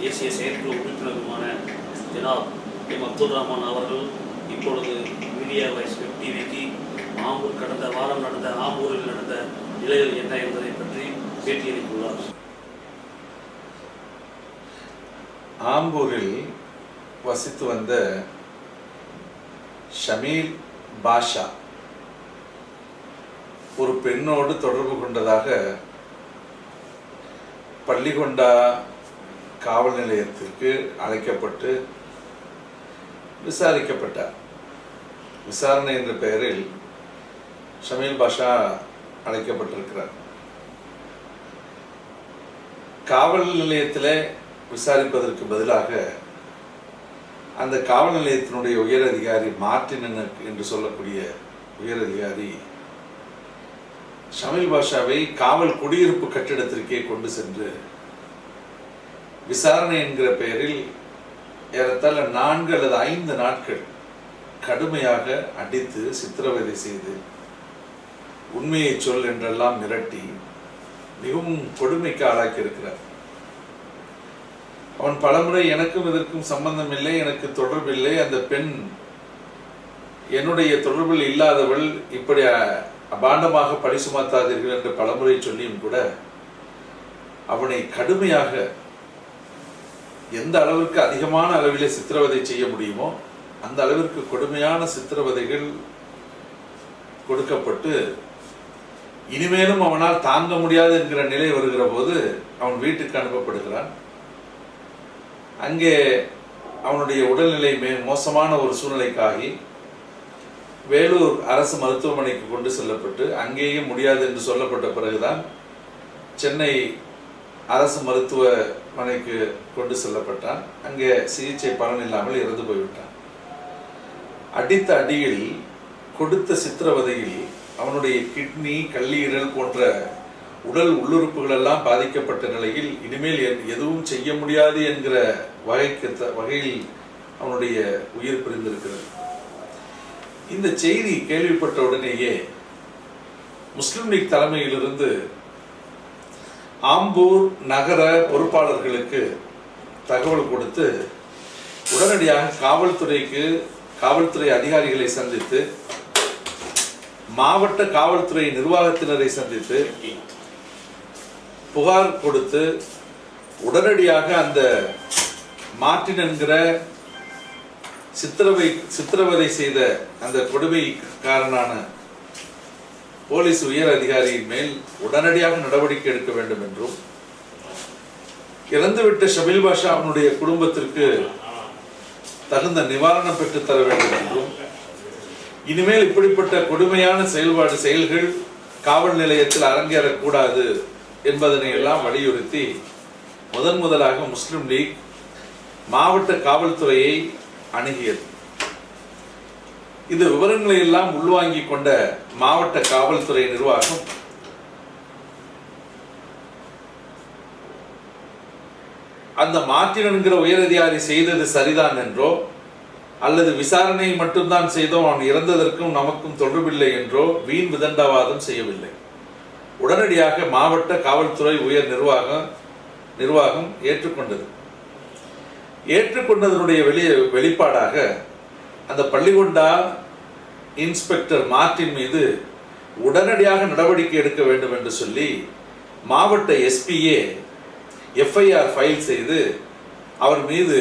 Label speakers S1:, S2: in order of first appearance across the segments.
S1: தேசிய செயற்குழு உறுப்பினருமான ஜனாப் எம் அப்துல் ரஹ்மான் அவர்கள் இப்பொழுது மீடியா வாய்ஸ் வெப் டிவிக்கு ஆம்பூர் கடந்த வாரம் நடந்த ஆம்பூரில் நடந்த நிலைகள் என்ன என்பதை பற்றி பேட்டியளித்துள்ளார்.
S2: ஆம்பூரில் வசித்து வந்த ஷமீல் பாஷா ஒரு பெண்ணோடு தொடர்பு கொண்டதாக பள்ளிகொண்டா காவல் நிலையத்திற்கு அழைக்கப்பட்டு விசாரிக்கப்பட்டார். விசாரணை என்ற பெயரில் ஷமீல் பாஷா அழைக்கப்பட்டிருக்கிறார். காவல் நிலையத்தில் விசாரிப்பதற்கு பதிலாக அந்த காவல் நிலையத்தினுடைய உயர் அதிகாரி மார்டின் என்று சொல்லக்கூடிய உயர் அதிகாரி ஷமீல் பாஷாவை காவல் குடியிருப்பு கட்டிடத்திற்கே கொண்டு சென்று விசாரணை என்கிற பெயரில் ஏறத்தாழ நான்கு அல்லது ஐந்து நாட்கள் கடுமையாக அடித்து சித்திரவதை செய்து உண்மையை சொல் என்றெல்லாம் மிரட்டி மிகவும் கொடுமைக்கு ஆளாக்கி இருக்கிறார் அவன் பலமுறை எனக்கும் இதற்கும் சம்பந்தம் இல்லை எனக்கு தொடர்பில்லை அந்த பெண் என்னுடைய தொடர்பில் இல்லாதவள் இப்படி அபாண்டமாக பழி சுமத்தாதீர்கள் என்று பலமுறை சொல்லியும் கூட அவனை கடுமையாக எந்த அளவிற்கு அதிகமான அளவிலே சித்திரவதை செய்ய முடியுமோ அந்த அளவிற்கு கொடுமையான சித்திரவதைகள் கொடுக்கப்பட்டு இனிமேலும் அவனால் தாங்க முடியாது என்கிற நிலை வருகிற போது அவன் வீட்டுக்கு அனுப்பப்படுகிறான். அங்கே அவனுடைய உடல்நிலை மே மோசமான ஒரு சூழ்நிலைக்காகி வேலூர் அரசு மருத்துவமனைக்கு கொண்டு செல்லப்பட்டு அங்கேயும் முடியாது என்று சொல்லப்பட்ட பிறகுதான் சென்னை அரசு மருத்துவமனைக்கு கொண்டு செல்லப்பட்டான். அங்கே சிகிச்சை பலன் இல்லாமல் இறந்து போய்விட்டான். அடித்த அடியில் கொடுத்த சித்திரவதையில் அவனுடைய கிட்னி கல்லீரல் போன்ற உடல் உள்ளுறுப்புகள் எல்லாம் பாதிக்கப்பட்ட நிலையில் இனிமேல் எதுவும் செய்ய முடியாது என்கிற வகைக்கு த- வகையில் அவனுடைய உயிர் பிரிந்திருக்கிறது. இந்த செய்தி கேள்விப்பட்ட உடனேயே முஸ்லிம் லீக் தலைமையிலிருந்து ஆம்பூர் நகர பொறுப்பாளர்களுக்கு தகவல் கொடுத்து உடனடியாக காவல்துறைக்கு காவல்துறை அதிகாரிகளை சந்தித்து மாவட்ட காவல்துறை நிர்வாகத்தினரை சந்தித்து புகார் கொடுத்து உடனடியாக அந்த மார்ட்டின் என்கிற சித்திரவை சித்திரவதை செய்த அந்த கொடுமைக்காரனான போலீஸ் உயர் அதிகாரியின் மேல் உடனடியாக நடவடிக்கை எடுக்க வேண்டும் என்றும் இறந்துவிட்ட ஷபில் பாஷா அவனுடைய குடும்பத்திற்கு தகுந்த நிவாரணம் பெற்றுத் தர வேண்டும் என்றும் இனிமேல் இப்படிப்பட்ட கொடுமையான செயல்பாடு செயல்கள் காவல் நிலையத்தில் அரங்கேறக்கூடாது என்பதனை எல்லாம் வலியுறுத்தி முதன் முதலாக முஸ்லிம் லீக் மாவட்ட காவல்துறையை அணுகியது. இந்த விவரங்களை எல்லாம் உள்வாங்கிக் கொண்ட மாவட்ட காவல்துறை நிர்வாகம். அந்த மார்ட்டின் என்கிற உயரதிகாரி செய்தது சரிதான் என்றோ அல்லது விசாரணையை மட்டும்தான் செய்தோம் அவன் இறந்ததற்கும் நமக்கும் தொடர்பில்லை என்றோ வீண் விதண்டாவாதம் செய்யவில்லை. உடனடியாக மாவட்ட காவல்துறை உயர் நிர்வாகம் நிர்வாகம் ஏற்றுக்கொண்டது. ஏற்றுக்கொண்டதனுடைய வெளியே வெளிப்பாடாக அந்த பள்ளிகொண்டா இன்ஸ்பெக்டர் மார்ட்டின் மீது உடனடியாக நடவடிக்கை எடுக்க வேண்டும் என்று சொல்லி மாவட்ட எஸ்பியே எஃப்ஐஆர் ஃபைல் செய்து அவர் மீது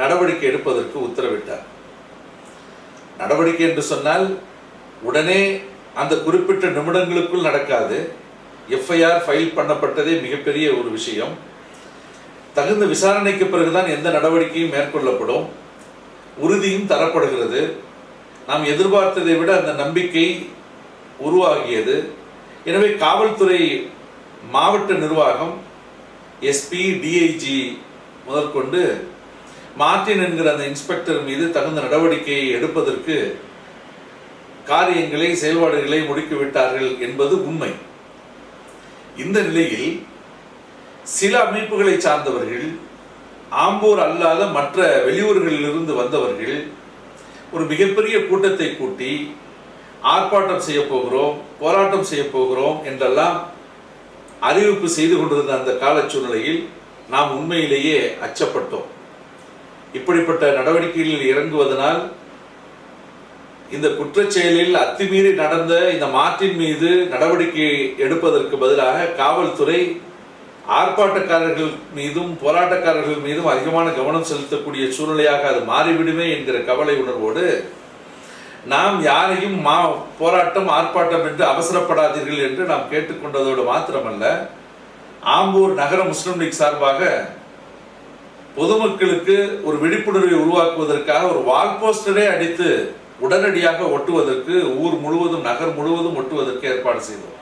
S2: நடவடிக்கை எடுப்பதற்கு உத்தரவிட்டார். நடவடிக்கை என்று சொன்னால் உடனே அந்த குறிப்பிட்ட நிமிடங்களுக்குள் நடக்காது. எஃப்ஐஆர் ஃபைல் பண்ணப்பட்டதே மிகப்பெரிய ஒரு விஷயம். தகுந்த விசாரணைக்கு பிறகுதான் எந்த நடவடிக்கையும் மேற்கொள்ளப்படும். உறுதியும் தரப்படுகிறது. நாம் எதிர்பார்த்ததை விட அந்த நம்பிக்கை உருவாகியது. எனவே காவல்துறை மாவட்ட நிர்வாகம் எஸ்பி டிஐஜி முதற்கொண்டு மார்ட்டின் என்கிற அந்த இன்ஸ்பெக்டர் மீது தகுந்த நடவடிக்கையை எடுப்பதற்கு காரியங்களை செயல்பாடுகளை முடுக்கிவிட்டார்கள் என்பது உண்மை. இந்த நிலையில் சில அமைப்புகளை சார்ந்தவர்கள் ஆம்பூர் அல்லாத மற்ற வெளியூர்களிலிருந்து வந்தவர்கள் ஒரு மிகப்பெரிய கூட்டத்தை கூட்டி ஆர்ப்பாட்டம் செய்ய போகிறோம் போராட்டம் செய்ய போகிறோம் என்றெல்லாம் அறிவிப்பு செய்து கொண்டிருந்த அந்த கால சூழ்நிலையில் நாம் உண்மையிலேயே அச்சப்பட்டோம். இப்படிப்பட்ட நடவடிக்கைகளில் இறங்குவதனால் இந்த குற்றச்செயலில் அத்துமீறி நடந்த இந்த மாற்றின் மீது நடவடிக்கை எடுப்பதற்கு பதிலாக காவல்துறை ஆர்ப்பாட்டக்காரர்கள் மீதும் போராட்டக்காரர்கள் மீதும் அதிகமான கவனம் செலுத்தக்கூடிய சூழ்நிலையாக அது மாறிவிடுமே என்கிற கவலை உணர்வோடு நாம் யாரையும் மா போராட்டம் ஆர்ப்பாட்டம் என்று அவசரப்படாதீர்கள் என்று நாம் கேட்டுக்கொண்டதோடு மாத்திரமல்ல ஆம்பூர் நகர முஸ்லிம் லீக் சார்பாக பொதுமக்களுக்கு ஒரு விழிப்புணர்வை உருவாக்குவதற்காக ஒரு வால் போஸ்டரே அடித்து உடனடியாக ஒட்டுவதற்கு ஊர் முழுவதும் நகர் முழுவதும் ஒட்டுவதற்கு ஏற்பாடு செய்தோம்.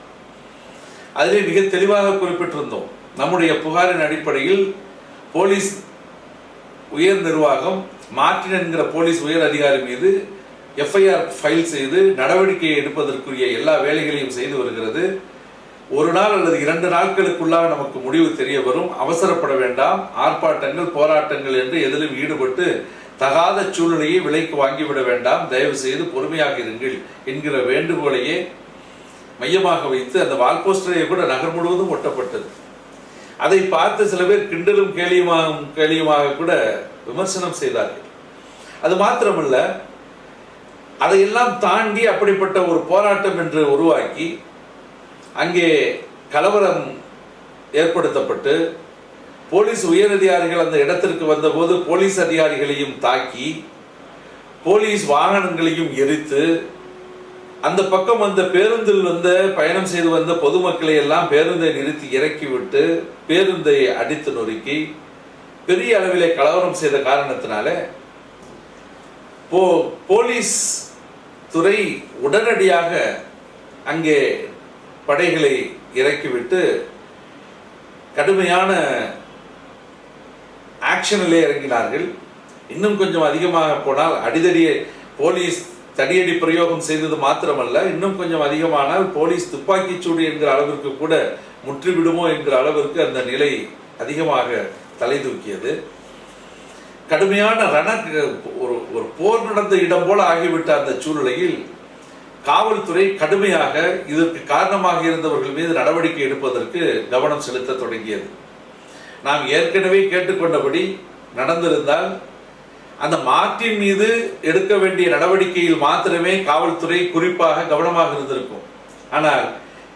S2: அதிலே மிக தெளிவாக குறிப்பிட்டிருந்தோம். நம்முடைய புகாரின் அடிப்படையில் போலீஸ் உயர் நிர்வாகம் மார்டின் என்கிற போலீஸ் உயர் அதிகாரி மீது எஃப்ஐஆர் ஃபைல் செய்து நடவடிக்கை எடுப்பதற்குரிய எல்லா வேலைகளையும் செய்து வருகிறது. ஒரு நாள் அல்லது இரண்டு நாட்களுக்குள்ளாக நமக்கு முடிவு தெரிய வரும். அவசரப்பட வேண்டாம். ஆர்ப்பாட்டங்கள் போராட்டங்கள் என்று எதிலும் ஈடுபட்டு தகாத சூழ்நிலையை விலைக்கு வாங்கிவிட வேண்டாம். தயவு செய்து பொறுமையாக இருங்கள் என்கிற வேண்டுகோளையே மையமாக வைத்து அந்த வால் போஸ்டரை கூட நகர் முழுவதும் ஒட்டப்பட்டது. அதை பார்த்து சில பேர் கிண்டலும் கேலியுமாக கேலியுமாக கூட விமர்சனம் செய்தார்கள். அது மாத்திரமல்ல அதையெல்லாம் தாண்டி அப்படிப்பட்ட ஒரு போராட்டம் என்று உருவாக்கி அங்கே கலவரம் ஏற்படுத்தப்பட்டு போலீஸ் உயரதிகாரிகள் அந்த இடத்திற்கு வந்தபோது போலீஸ் அதிகாரிகளையும் தாக்கி போலீஸ் வாகனங்களையும் எரித்து அந்த பக்கம் வந்த பேருந்தில் வந்த பயணம் செய்து வந்த பொதுமக்களை எல்லாம் பேருந்தை நிறுத்தி இறக்கிவிட்டு பேருந்தை அடித்து நொறுக்கி பெரிய அளவிலே கலவரம் செய்த காரணத்தினால போ போலீஸ் துறை உடனடியாக அங்கே படைகளை இறக்கிவிட்டு கடுமையான ஆக்ஷனிலே இறங்கினார்கள். இன்னும் கொஞ்சம் அதிகமாக போனால் அடிதடியே போலீஸ் தடியடி பிரயோகம் செய்தது மாத்திரமல்ல இன்னும் கொஞ்சம் அதிகமானால் போலீஸ் துப்பாக்கிச் சூடு என்கிற அளவிற்கு கூட முற்றிவிடுமோ என்கிற அளவிற்கு அந்த நிலை அதிகமாக தலை தூக்கியது. கடுமையான ரண ஒரு ஒரு போர் நடந்த இடம் போல ஆகிவிட்ட அந்த சூழ்நிலையில் காவல்துறை கடுமையாக இதற்கு காரணமாக இருந்தவர்கள் மீது நடவடிக்கை எடுப்பதற்கு கவனம் செலுத்த தொடங்கியது. நாம் ஏற்கனவே கேட்டுக்கொண்டபடி நடந்திருந்தால் அந்த மார்ட்டின் மீது எடுக்க வேண்டிய நடவடிக்கையில் மாத்திரமே காவல்துறை குறிப்பாக கவனமாக இருந்திருக்கும். ஆனால்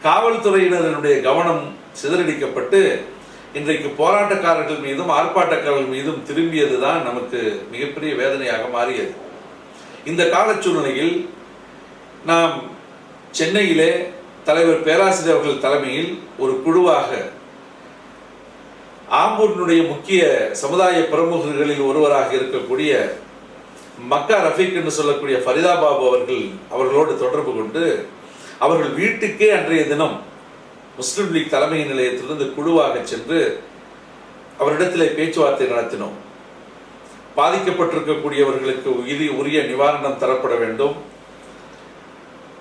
S2: காவல்துறையினருடைய கவனம் சிதறடிக்கப்பட்டு இன்றைக்கு போராட்டக்காரர்கள் மீதும் ஆர்ப்பாட்டக்காரர்கள் மீதும் திரும்பியது தான் நமக்கு மிகப்பெரிய வேதனையாக மாறியது. இந்த கால சூழ்நிலையில் நாம் சென்னையிலே தலைவர் பேராசிரியர் அவர்கள் தலைமையில் ஒரு குழுவாக ஆம்பூரினுடைய முக்கிய சமுதாய பிரமுகர்களில் ஒருவராக இருக்கக்கூடிய மக்கா ரஃபீக் என்று சொல்லக்கூடிய ஃபரிதா பாபு அவர்கள் அவர்களோடு தொடர்பு கொண்டு அவர்கள் வீட்டுக்கே அன்றைய தினம் முஸ்லிம் லீக் தலைமை நிலையத்திலிருந்து குழுவாக சென்று அவரிடத்தில் பேச்சுவார்த்தை நடத்தினோம். பாதிக்கப்பட்டிருக்கக்கூடியவர்களுக்கு உயிரி உரிய நிவாரணம் தரப்பட வேண்டும்.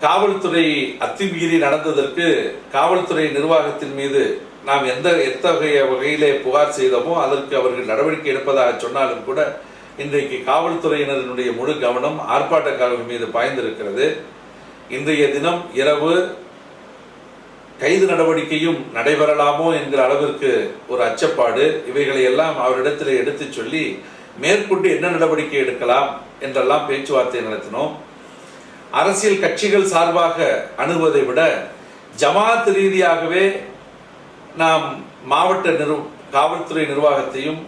S2: காவல்துறை அத்துமீறி நடந்ததற்கு காவல்துறை நிர்வாகத்தின் மீது நாம் எந்த எத்தகைய வகையிலே புகார் செய்தோமோ அதற்கு அவர்கள் நடவடிக்கை எடுப்பதாக சொன்னாலும் கூட இன்றைக்கு காவல்துறையினரினுடைய முழு கவனம் ஆர்ப்பாட்டக்காரர்கள் மீது பாய்ந்திருக்கிறது. இன்றைய தினம் இரவு கைது நடவடிக்கையும் நடைபெறலாமோ என்கிற அளவிற்கு ஒரு அச்சப்பாடு. இவைகளை எல்லாம் அவரிடத்தில் எடுத்துச் சொல்லி மேற்கொண்டு என்ன நடவடிக்கை எடுக்கலாம் என்றெல்லாம் பேச்சுவார்த்தை நடத்தினோம். அரசியல் கட்சிகள் சார்பாக அணுகுவதை விட ஜமாத் ரீதியாகவே நாம் மாவட்ட நிர் காவல்துறை நிர்வாகத்தையும்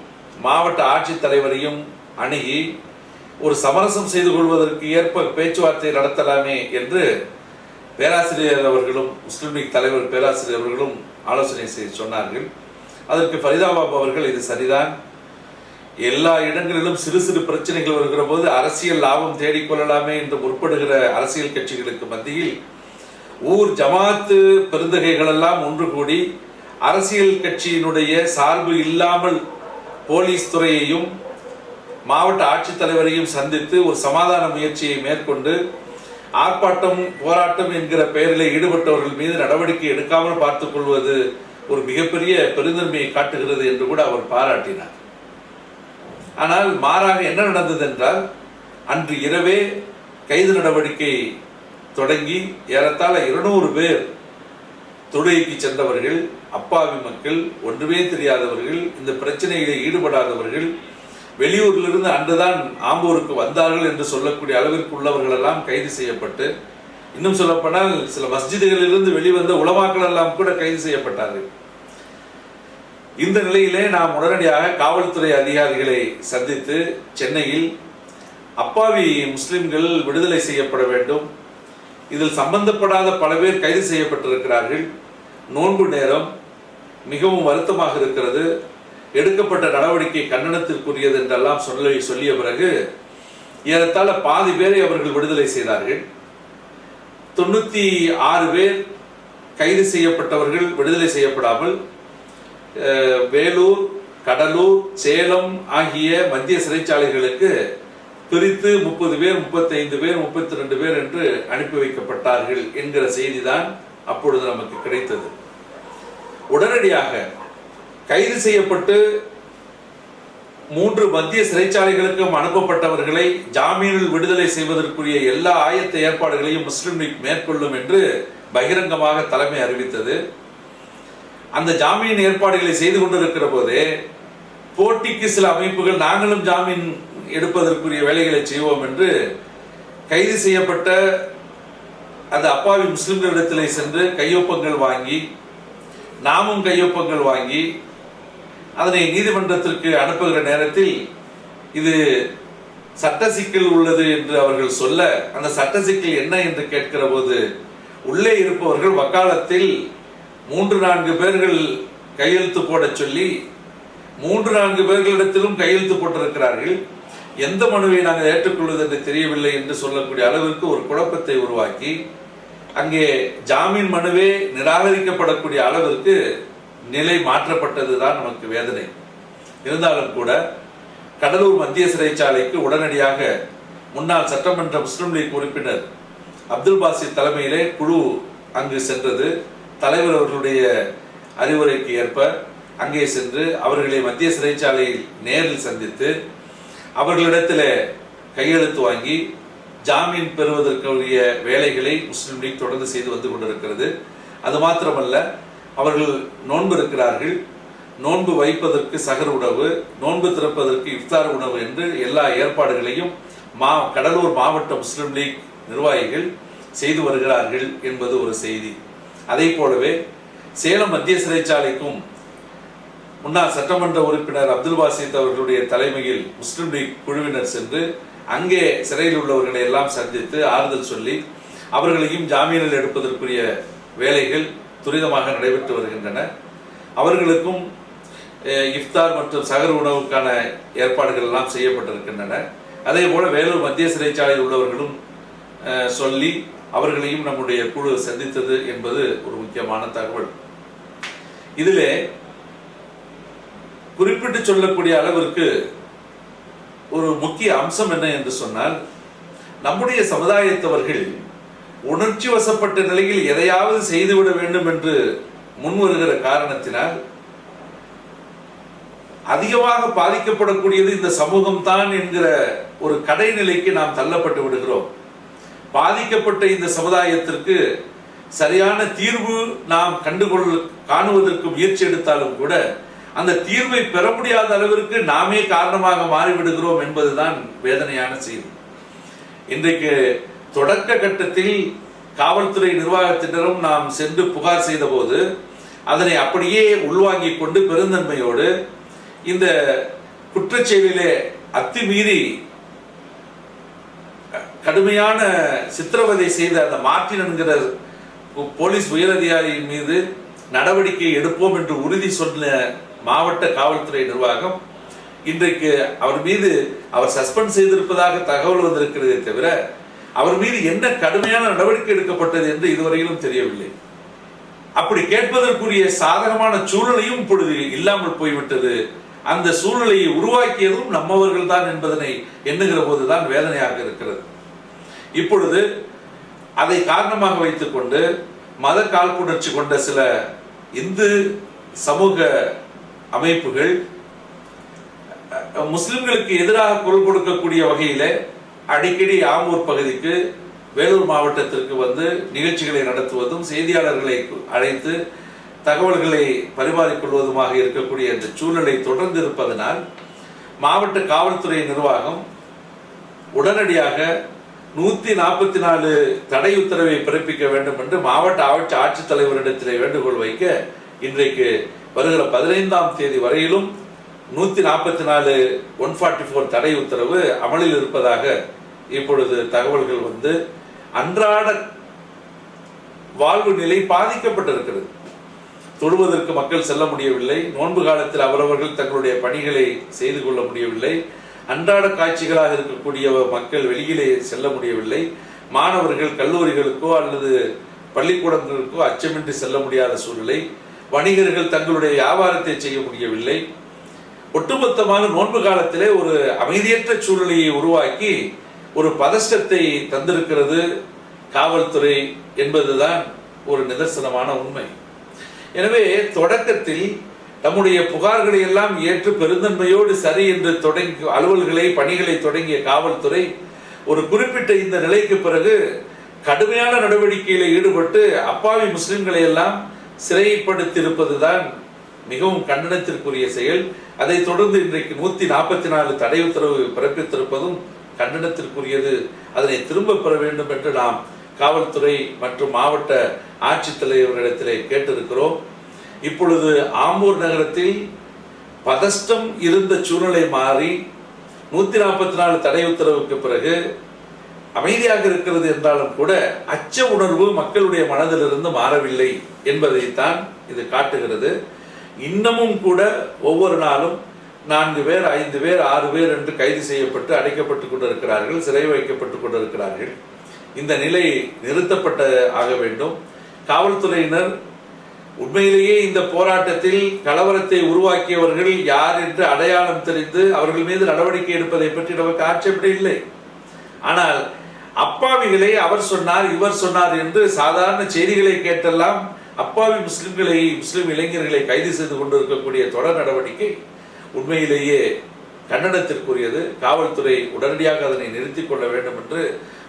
S2: மாவட்ட ஆட்சித்தலைவரையும் அணுகி ஒரு சமரசம் செய்து கொள்வதற்கு ஏற்ப பேச்சுவார்த்தை நடத்தலாமே என்று பேராசிரியர் அவர்களும் முஸ்லீம் லீக் தலைவர் பேராசிரியர் அவர்களும் ஆலோசனை செய்து சொன்னார்கள். அதற்கு ஃபரிதாபாப் அவர்கள் இது சரிதான். எல்லா இடங்களிலும் சிறு சிறு பிரச்சனைகள் வருகிற போது அரசியல் லாபம் தேடிக்கொள்ளலாமே என்று முற்படுகிற அரசியல் கட்சிகளுக்கு மத்தியில் ஊர் ஜமாத்து பெருந்தகைகள் எல்லாம் ஒன்று கூடி அரசியல் கட்சியினுடைய சார்பு இல்லாமல் போலீஸ் துறையையும் மாவட்ட ஆட்சித்தலைவரையும் சந்தித்து ஒரு சமாதான முயற்சியை மேற்கொண்டு ஆர்ப்பாட்டம் போராட்டம் என்கிற பெயரில் ஈடுபட்டவர்கள் மீது நடவடிக்கை எடுக்காமல் பார்த்துக் கொள்வது ஒரு மிகப்பெரிய பெருந்தன்மையை காட்டுகிறது என்று கூட அவர் பாராட்டினார். ஆனால் மாறாக என்ன நடந்தது என்றால் அன்று இரவே கைது நடவடிக்கை தொடங்கி ஏறத்தாழ இருநூறு பேர் தொழுகைக்கு சென்றவர்கள் அப்பாவி மக்கள் ஒன்றுமே தெரியாதவர்கள் இந்த பிரச்சனையிலே ஈடுபடாதவர்கள் வெளியூரிலிருந்து அன்றுதான் ஆம்பூருக்கு வந்தார்கள் என்று சொல்லக்கூடிய அளவிற்கு உள்ளவர்கள் எல்லாம் கைது செய்யப்பட்டு இன்னும் சொல்லப்போனால் சில மஸ்ஜிதுகளிலிருந்து வெளிவந்த உலமாக்கள் எல்லாம் கூட கைது செய்யப்பட்டார்கள். இந்த நிலையிலே நாம் உடனடியாக காவல்துறை அதிகாரிகளை சந்தித்து சென்னையில் அப்பாவி முஸ்லிம்கள் விடுதலை செய்யப்பட வேண்டும். இதில் சம்பந்தப்படாத பல பேர் கைது செய்யப்பட்டிருக்கிறார்கள். நோன்பு நேரம் மிகவும் வருத்தமாக இருக்கிறது. எடுக்கப்பட்ட நடவடிக்கை கண்டனத்திற்குரியது என்றெல்லாம் சொல்ல சொல்லிய பிறகு ஏறத்தாழ பாதி பேரை அவர்கள் விடுதலை செய்தார்கள். தொண்ணூத்தி ஆறு பேர் கைது செய்யப்பட்டவர்கள் விடுதலை செய்யப்படாமல் வேலூர் கடலூர் சேலம் ஆகிய மத்திய சிறைச்சாலைகளுக்கு பிரித்து முப்பது பேர் முப்பத்தைந்து பேர் முப்பத்தி ரெண்டு பேர் என்று அனுப்பி வைக்கப்பட்டார்கள் என்கிற செய்திதான் அப்பொழுது நமக்கு கிடைத்தது. உடனடியாக கைது செய்யப்பட்டு மூன்று மத்திய சிறைச்சாலைகளுக்கும் அனுப்பப்பட்டவர்களை ஜாமீனில் விடுதலை செய்வதற்குரிய எல்லா ஆயத்த ஏற்பாடுகளையும் முஸ்லிம் லீக் மேற்கொள்ளும் என்று பகிரங்கமாக தலைமை அறிவித்தது. அந்த ஜாமீன் ஏற்பாடுகளை செய்து கொண்டிருக்கிற போதே போட்டிக்கு சில அமைப்புகள் நாங்களும் ஜாமீன் எடுப்பதற்குரிய வேலைகளை செய்வோம் என்று கைது செய்யப்பட்ட அந்த அப்பாவி முஸ்லிம்களிடத்திலே சென்று கையொப்பங்கள் வாங்கி நாமும் கையொப்பங்கள் வாங்கி அதனை நீதிமன்றத்திற்கு அனுப்புகிற நேரத்தில் இது சட்ட சிக்கல் உள்ளது என்று அவர்கள் சொல்ல அந்த சட்ட சிக்கல் என்ன என்று கேட்கிற போது உள்ளே இருப்பவர்கள் வக்காலத்தில் மூன்று நான்கு பேர்கள் கையெழுத்து போடச் சொல்லி மூன்று நான்கு பேர்களிடத்திலும் கையெழுத்து போட்டிருக்கிறார்கள். எந்த மனுவை நாங்கள் ஏற்றுக்கொள்வது என்று தெரியவில்லை என்று சொல்லக்கூடிய அளவிற்கு ஒரு குழப்பத்தை உருவாக்கி அங்கே ஜாமீன் மனுவே நிராகரிக்கப்படக்கூடிய அளவிற்கு நிலை மாற்றப்பட்டது தான் நமக்கு வேதனை. இருந்தாலும் கூட கடலூர் மத்திய சிறைச்சாலைக்கு உடனடியாக முன்னாள் சட்டமன்ற முஸ்லிம் லீக் உறுப்பினர் அப்துல் பாசித் தலைமையிலே குழு அங்கு சென்றது. தலைவர் அவர்களுடைய அறிவுரைக்கு ஏற்ப அங்கே சென்று அவர்களை மத்திய சிறைச்சாலையில் நேரில் சந்தித்து அவர்களிடத்தில் கையெழுத்து வாங்கி ஜாமீன் பெறுவதற்குரிய வேலைகளை முஸ்லீம் லீக் தொடர்ந்து செய்து வந்து கொண்டிருக்கிறது. அது மாத்திரமல்ல அவர்கள் நோன்பு இருக்கிறார்கள். நோன்பு வைப்பதற்கு சகர் உணவு நோன்பு திறப்பதற்கு இஃப்தார் உணவு என்று எல்லா ஏற்பாடுகளையும் மா கடலூர் மாவட்ட முஸ்லிம் லீக் நிர்வாகிகள் செய்து வருகிறார்கள் என்பது ஒரு செய்தி. அதை போலவே சேலம் மத்திய சிறைச்சாலைக்கும் முன்னாள் சட்டமன்ற உறுப்பினர் அப்துல் வாசித் அவர்களுடைய தலைமையில் முஸ்லிம் லீக் குழுவினர் சென்று அங்கே சிறையில் உள்ளவர்களை எல்லாம் சந்தித்து ஆறுதல் சொல்லி அவர்களையும் ஜாமீனில் எடுப்பதற்குரிய வேலைகள் துரிதமாக நடைபெற்று வருகின்றன. அவர்களுக்கும் இஃப்தார் மற்றும் சகர் உணவுக்கான ஏற்பாடுகள் எல்லாம் செய்யப்பட்டிருக்கின்றன. அதே போல வேலூர் மத்திய சிறைச்சாலையில் உள்ளவர்களும் சொல்லி அவர்களையும் நம்முடைய குழு சந்தித்தது என்பது ஒரு முக்கியமான தகவல். இதிலே குறிப்பிட்டு சொல்லக்கூடிய அளவிற்கு ஒரு முக்கிய அம்சம் என்ன என்று சொன்னால் நம்முடைய சமுதாயத்தவர்கள் உணர்ச்சி வசப்பட்ட நிலையில் எதையாவது செய்துவிட வேண்டும் என்று முன்வருகிற காரணத்தினால் அதிகமாக பாதிக்கப்படக்கூடியது இந்த சமூகம் தான் என்கிற ஒரு கடைநிலைக்கு நாம் தள்ளப்பட்டு விடுகிறோம். பாதிக்கப்பட்ட இந்த சமுதாயத்திற்கு சரியான தீர்வு நாம் கண்டுகொள் காணுவதற்கு முயற்சி எடுத்தாலும் கூட அந்த தீர்வை பெற முடியாத அளவிற்கு நாமே காரணமாக மாறிவிடுகிறோம் என்பதுதான் வேதனையான செய்தி. இன்றைக்கு தொடக்க கட்டத்தில் காவல்துறை நிர்வாகத்தினரும் நாம் சென்று புகார் செய்த போது அதனை அப்படியே உள்வாங்கிக் கொண்டு பெருந்தன்மையோடு இந்த குற்றச்செயலிலே அத்துமீறி கடுமையான சித்திரவதை செய்த அந்த மார்டின் என்கிற போலீஸ் உயரதிகாரியின் மீது நடவடிக்கை எடுப்போம் என்று உறுதி சொன்ன மாவட்ட காவல்துறை நிர்வாகம் இன்றைக்கு அவர் மீது அவர் சஸ்பெண்ட் செய்திருப்பதாக தகவல் வந்திருக்கிறதே தவிர அவர் மீது என்ன கடுமையான நடவடிக்கை எடுக்கப்பட்டது என்று இதுவரையிலும் தெரியவில்லை. அப்படி கேட்பதற்குரிய சாதகமான சூழலையும் இப்பொழுது இல்லாமல் போய்விட்டது. அந்த சூழ்நிலையை உருவாக்கியதும் நம்மவர்கள் தான் என்பதனை எண்ணுகிற போதுதான் வேதனையாக இருக்கிறது. இப்பொழுது அதை காரணமாக வைத்துக்கொண்டு மத காழ்ப்புணர்ச்சி கொண்ட சில இந்து சமூக அமைப்புகள் முஸ்லிம்களுக்கு எதிராக குரல் கொடுக்கக்கூடிய வகையில் அடிக்கடி ஆமூர் பகுதிக்கு வேலூர் மாவட்டத்திற்கு வந்து நிகழ்ச்சிகளை நடத்துவதும் செய்தியாளர்களை அழைத்து தகவல்களை பரிமாறிக்கொள்வதுமாக இருக்கக்கூடிய இந்த சூழ்நிலை தொடர்ந்து இருப்பதனால் மாவட்ட காவல்துறை நிர்வாகம் உடனடியாக நூற்றி நாற்பத்தி நாலு தடை உத்தரவை பிறப்பிக்க வேண்டும் என்று மாவட்ட ஆட்சி ஆட்சித்தலைவரிடத்திலே வேண்டுகோள் வைக்க இன்றைக்கு வருகிற பதினைந்தாம் தேதி வரையிலும் நூத்தி நாற்பத்தி நாலு ஒன் ஃபார்ட்டி ஃபோர் தடை உத்தரவு அமலில் இருப்பதாக இப்பொழுது தகவல்கள் வந்து அன்றாட வாழ்வு நிலை பாதிக்கப்பட்டிருக்கிறது. தொழுவதற்கு மக்கள் செல்ல முடியவில்லை. நோன்பு காலத்தில் அவரவர்கள் தங்களுடைய பணிகளை செய்து கொள்ள முடியவில்லை. அன்றாட காட்சிகளாக இருக்கக்கூடிய மக்கள் வெளியிலே செல்ல முடியவில்லை. மாணவர்கள் கல்லூரிகளுக்கோ அல்லது பள்ளிக்கூடங்களுக்கோ அச்சமின்றி செல்ல முடியாத சூழ்நிலை. வணிகர்கள் தங்களுடைய வியாபாரத்தை செய்ய முடியவில்லை ஒட்டுமொத்தமாக நோன்பு காலத்திலே ஒரு அமைதியற்ற சூழ்நிலையை உருவாக்கி ஒரு பதஷ்டத்தை தந்திருக்கிறது காவல்துறை என்பதுதான் ஒரு நிதர்சனமான உண்மை. எனவே தொடக்கத்தில் நம்முடைய புகார்களை எல்லாம் ஏற்று பெருந்தன்மையோடு சரி என்று தொடங்கி அலுவல்களை பணிகளை தொடங்கிய காவல்துறை ஒரு குறிப்பிட்ட இந்த நிலைக்கு பிறகு கடுமையான நடவடிக்கையில் ஈடுபட்டு அப்பாவி முஸ்லிம்களை எல்லாம் சிறைப்படுத்தியிருப்பதுதான் மிகவும் கண்டனத்திற்குரிய செயல். அதைத் தொடர்ந்து இன்றைக்கு நூத்தி நாற்பத்தி நாலு தடை உத்தரவு பிறப்பித்திருப்பதும் கண்டனத்திற்குரியது. அதனை திரும்ப பெற வேண்டும் என்று நாம் காவல்துறை மற்றும் மாவட்ட ஆட்சித்தலைவர்களிடத்திலே கேட்டிருக்கிறோம். இப்பொழுது ஆம்பூர் நகரத்தில் பதஷ்டம் இருந்த சூழ்நிலை மாறி நூத்தி நாற்பத்தி நாலு தடை உத்தரவுக்கு பிறகு அமைதியாக இருக்கிறது என்றாலும் கூட அச்ச உணர்வு மக்களுடைய மனதிலிருந்து மாறவில்லை என்பதைத்தான் இது காட்டுகிறது. இன்னமும் கூட ஒவ்வொரு நாளும் நான்கு பேர் ஐந்து பேர் ஆறு பேர் என்று கைது செய்யப்பட்டு அடைக்கப்பட்டு கொண்டிருக்கிறார்கள் சிறை வைக்கப்பட்டு கொண்டிருக்கிறார்கள். இந்த நிலை நிறுத்தப்பட்ட ஆக வேண்டும். காவல்துறையினர் உண்மையிலேயே இந்த போராட்டத்தில் கலவரத்தை உருவாக்கியவர்கள் யார் என்று அடையாளம் தெரிந்து அவர்கள் மீது நடவடிக்கை எடுப்பதை பற்றி நமக்கு ஆட்சேபனை இல்லை. ஆனால் அப்பாவிகளை அவர் சொன்னார் இவர் சொன்னார் என்று சாதாரண செய்திகளை கேட்டெல்லாம் அப்பாவி முஸ்லிம்களை முஸ்லிம் இளைஞர்களை கைது செய்து கொண்டிருக்கக்கூடிய தொடர் நடவடிக்கை உண்மையிலேயே கண்டனத்திற்குரியது. காவல்துறை உடனடியாக அதனை நிறுத்திக் கொள்ள வேண்டும் என்று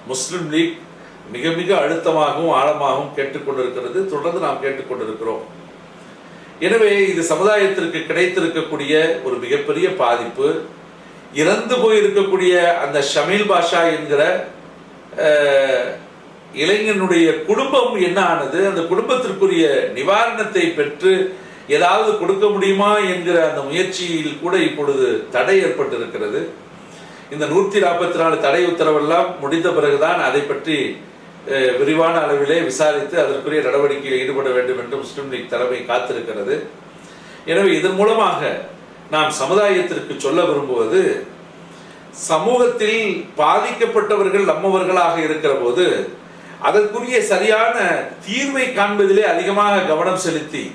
S2: முஸ்லிம் லீக் மிக மிக அழுத்தமாகவும் ஆழமாகவும் கேட்டுக்கொண்டிருக்கிறது தொடர்ந்து நாம் கேட்டுக்கொண்டிருக்கிறோம் எனவே இது சமுதாயத்திற்கு கிடைத்திருக்கக்கூடிய ஒரு மிகப்பெரிய பாதிப்பு. இறந்து போயிருக்கக்கூடிய அந்த ஷமீல் பாஷா என்கிற இளைஞனுடைய குடும்பம் என்ன ஆனது? அந்த குடும்பத்திற்குரிய நிவாரணத்தை பெற்று ஏதாவது கொடுக்க முடியுமா என்கிற அந்த முயற்சியில் கூட இப்பொழுது தடை ஏற்பட்டிருக்கிறது. இந்த நூற்றி நாற்பத்தி நாலு தடை உத்தரவெல்லாம் முடிந்த பிறகுதான் அதை பற்றி விரிவான அளவிலே விசாரித்து அதற்குரிய நடவடிக்கையில் ஈடுபட வேண்டும் என்று முஸ்லிம் லீக் தலைமை காத்திருக்கிறது. எனவே இதன் மூலமாக நாம் சமுதாயத்திற்கு சொல்ல விரும்புவது சமூகத்தில் பாதிக்கப்பட்டவர்கள் நம்மவர்களாக இருக்கிற போது அதற்குரிய சரியான தீர்வை காண்பதிலே அதிகமாக கவனம் செலுத்தி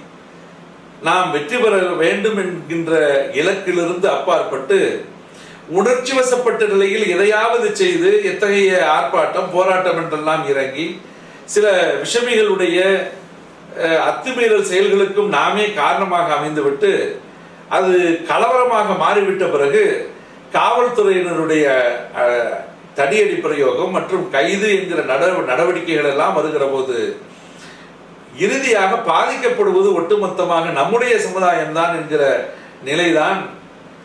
S2: நாம் வெற்றி பெற வேண்டும் என்கின்ற இலக்கிலிருந்து அப்பாற்பட்டு உணர்ச்சி வசப்பட்ட நிலையில் எதையாவது செய்து எத்தகைய ஆர்ப்பாட்டம் போராட்டம் என்றெல்லாம் இறங்கி சில விஷமிகளுடைய அத்துமீறல் செயல்களுக்கும் நாமே காரணமாக அமைந்துவிட்டு அது கலவரமாக மாறிவிட்ட பிறகு காவல்துறையினருடைய தடியடி பிரயோகம் மற்றும் கைது என்கிற நட நடவடிக்கைகள் எல்லாம் வருகிற போது இறுதியாக பாதிக்கப்படுவது ஒட்டுமொத்தமாக நம்முடைய சமுதாயம்தான் என்கிற நிலைதான்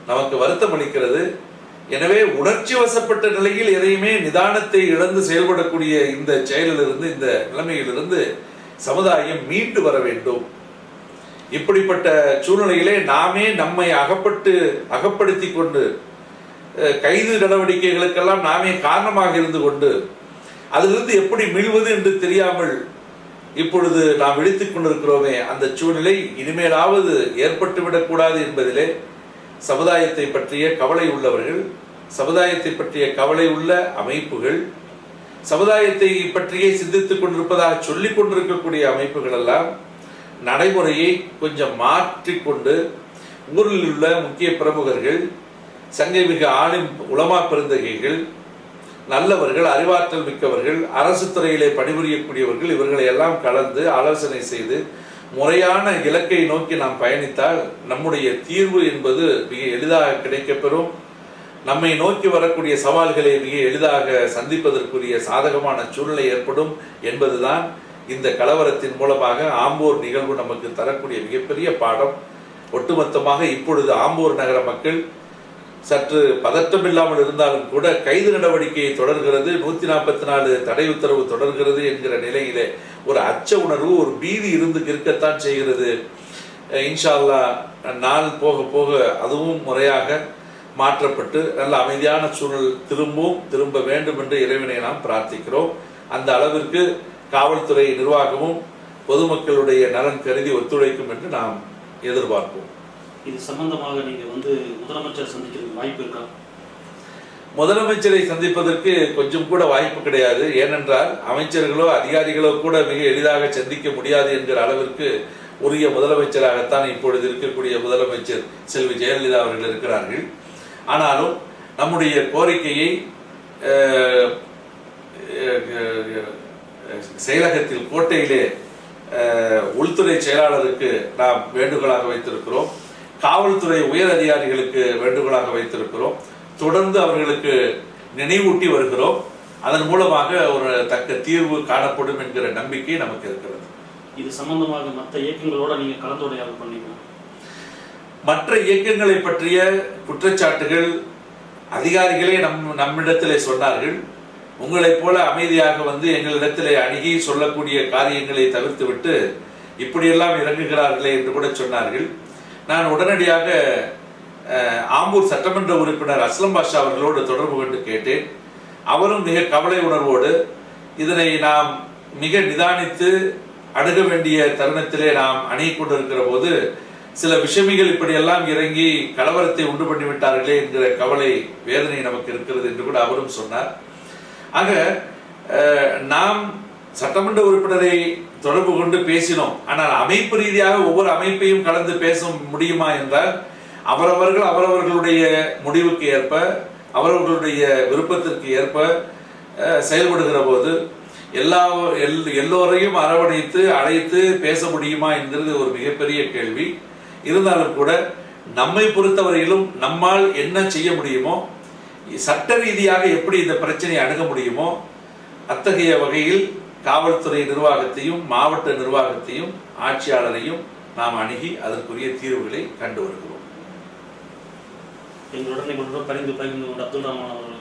S2: நமக்கு வருத்தம் அளிக்கிறது. எனவே உணர்ச்சி வசப்பட்ட நிலையில் எதையுமே நிதானத்தை இழந்து செயல்படக்கூடிய இந்த செயலிலிருந்து இந்த நிலைமையிலிருந்து சமுதாயம் மீண்டு வர வேண்டும். இப்படிப்பட்ட சூழ்நிலையிலே நாமே நம்மை அகப்பட்டு அகப்படுத்தி கொண்டு கைது நடவடிக்கைகளுக்கெல்லாம் நாமே காரணமாக இருந்து கொண்டு அதிலிருந்து எப்படி மீள்வது என்று தெரியாமல் இப்பொழுது நாம் விழித்துக் கொண்டிருக்கிறோமே அந்த சூழ்நிலை இனிமேலாவது ஏற்பட்டுவிடக்கூடாது என்பதிலே சமுதாயத்தை பற்றிய கவலை உள்ளவர்கள் சமுதாயத்தை பற்றிய கவலை உள்ள அமைப்புகள் சமுதாயத்தை பற்றியே சிந்தித்துக் கொண்டிருப்பதாக சொல்லிக் கொண்டிருக்கக்கூடிய அமைப்புகள் எல்லாம் நடைமுறையை கொஞ்சம் மாற்றிக்கொண்டு ஊரில் உள்ள முக்கிய பிரமுகர்கள் சங்கமிகு ஆளும் உலமா பெருந்தகைகள் நல்லவர்கள் அறிவாற்றல் மிக்கவர்கள் அரசு துறையிலே பணிபுரியக்கூடியவர்கள் இவர்களை எல்லாம் கலந்து ஆலோசனை செய்து முறையான இலக்கை நோக்கி நாம் பயணித்தால் நம்முடைய தீர்வு என்பது மிக எளிதாக கிடைக்கப்பெறும். நம்மை நோக்கி வரக்கூடிய சவால்களை மிக எளிதாக சந்திப்பதற்குரிய சாதகமான சூழ்நிலை ஏற்படும் என்பதுதான் இந்த கலவரத்தின் மூலமாக ஆம்பூர் நிகழ்வு நமக்கு தரக்கூடிய மிகப்பெரிய பாடம். ஒட்டுமொத்தமாக இப்பொழுது ஆம்பூர் நகர மக்கள் சற்று பதட்டம் இல்லாமல் இருந்தாலும் கூட கைது நடவடிக்கை தொடர்கிறது நூத்தி நாற்பத்தி நாலு தடை உத்தரவு தொடர்கிறது என்கிற நிலையிலே ஒரு அச்ச உணர்வு ஒரு பீதி இருந்து இருக்கத்தான் செய்கிறது. இன்ஷால்லா இன்ஷா அல்லாஹ் நாள் போக போக அதுவும் முறையாக மாற்றப்பட்டு நல்ல அமைதியான சூழல் திரும்பவும் திரும்ப வேண்டும் என்று இறைவனை நாம் பிரார்த்திக்கிறோம். அந்த அளவிற்கு காவல்துறை நிர்வாகமும் பொதுமக்களுடைய நலன் கருதி ஒத்துழைக்கும் என்று நாம் எதிர்பார்ப்போம்.
S1: இது சம்பந்தமாக நீங்க வந்து முதலமைச்சர் சந்திக்கிறதுக்கு வாய்ப்பு இருக்கா?
S2: முதலமைச்சரை சந்திப்பதற்கு கொஞ்சம் கூட வாய்ப்பு கிடையாது. ஏனென்றால் அமைச்சர்களோ அதிகாரிகளோ கூட மிக எளிதாக சந்திக்க முடியாது என்கிற அளவிற்கு உரிய முதலமைச்சராகத்தான் இப்பொழுது இருக்கக்கூடிய முதலமைச்சர் செல்வி ஜெயலலிதா அவர்கள் இருக்கிறார்கள். ஆனாலும் நம்முடைய கோரிக்கையை செயலகத்தில் கோட்டையிலே உள்துறை செயலாளருக்கு நாம் வேண்டுகோளாக வைத்திருக்கிறோம். காவல்துறை உயர் அதிகாரிகளுக்கு வேண்டுகோளாக வைத்திருக்கிறோம். தொடர்ந்து அவர்களுக்கு நினைவூட்டி வருகிறோம். அதன் மூலமாக ஒரு தக்க தீர்வு காணப்படும் என்கிற நம்பிக்கை நமக்கு இருக்கிறது.
S1: இது சம்பந்தமாக மற்ற இயக்கங்களோட நீங்க கலந்துரையாடல் பண்ணீங்க
S2: மற்ற இயக்கங்களை பற்றிய குற்றச்சாட்டுகள் அதிகாரிகளே நம் நம்மிடத்திலே சொன்னார்கள். உங்களைப் போல அமைதியாக வந்து எங்களிடத்திலே அணுகி சொல்லக்கூடிய காரியங்களை தவிர்த்துவிட்டு இப்படியெல்லாம் இறங்குகிறார்களே என்று கூட சொன்னார்கள். நான் உடனடியாக ஆம்பூர் சட்டமன்ற உறுப்பினர் அஸ்லம் பாஷா அவர்களோடு தொடர்பு கொண்டு கேட்டேன். அவரும் மிக கவலை உணர்வோடு இதனை நாம் மிக நிதானித்து அணுக வேண்டிய தருணத்திலே நாம் அணுகி கொண்டிருக்கிற போது சில விஷமிகள் இப்படியெல்லாம் இறங்கி கலவரத்தை உண்டு பண்ணிவிட்டார்களே என்கிற கவலை வேதனை நமக்கு இருக்கிறது என்று கூட அவரும் சொன்னார். ஆக நாம் சட்டமன்ற உறுப்பினரை தொடர்பு கொண்டு பேசினோம். ஆனால் அமைப்பு ரீதியாக ஒவ்வொரு அமைப்பையும் கலந்து பேச முடியுமா என்றால் அவரவர்கள் அவரவர்களுடைய முடிவுக்கு ஏற்ப அவரவர்களுடைய விருப்பத்திற்கு ஏற்ப செயல்படுகிற போது எல்லா எல்- எல்லோரையும் அரவணைத்து அழைத்து பேச முடியுமா என்கிறது ஒரு மிகப்பெரிய கேள்வி. இருந்தாலும் கூட நம்மை பொறுத்தவரையிலும் நம்மால் என்ன செய்ய முடியுமோ சட்ட ரீதியாக எப்படி இந்த பிரச்சனையை அணுக முடியுமோ அத்தகைய வகையில் காவல்துறை நிர்வாகத்தையும் மாவட்ட நிர்வாகத்தையும் ஆட்சியாளரையும் நாம் அணுகி அதற்குரிய தீர்வுகளை கண்டு வருகிறோம்.
S1: எங்களுடன் பரிந்து பகிர்ந்து கொண்ட அப்துல் ரஹ்மான்